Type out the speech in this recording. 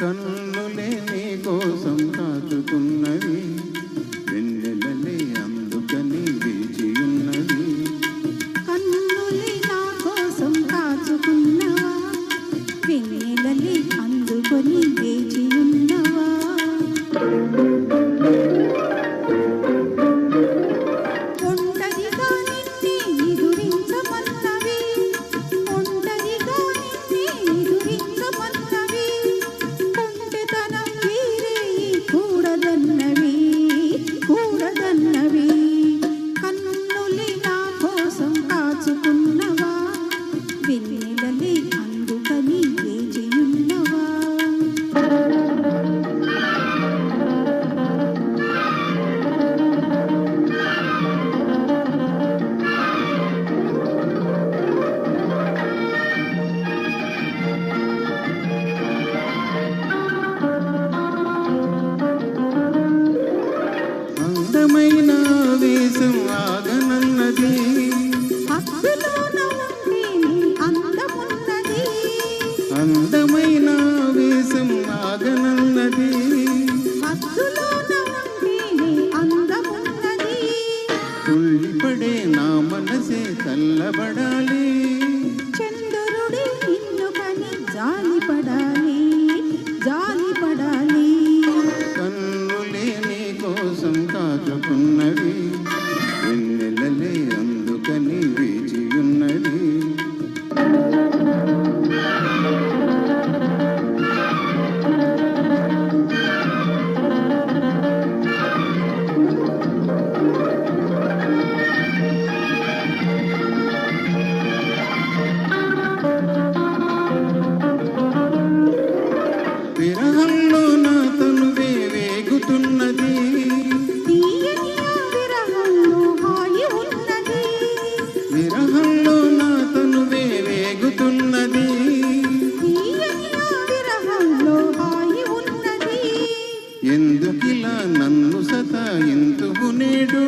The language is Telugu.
కన్నులే నీ కోసం దాచుకున్నవి అందమైన వేషం నాగనన్నది తుళ్ళిపడే నా మనసే చల్లబడాలి. చంద్రుడే నిన్ను కని జాలిపడాలి. జాలి విరహంలో నా తనువే వేగుతున్నది విరహంలో నా తనువే వేగుతున్నది ఎందుకిలా నన్ను సతా ఎందుకు నేడు?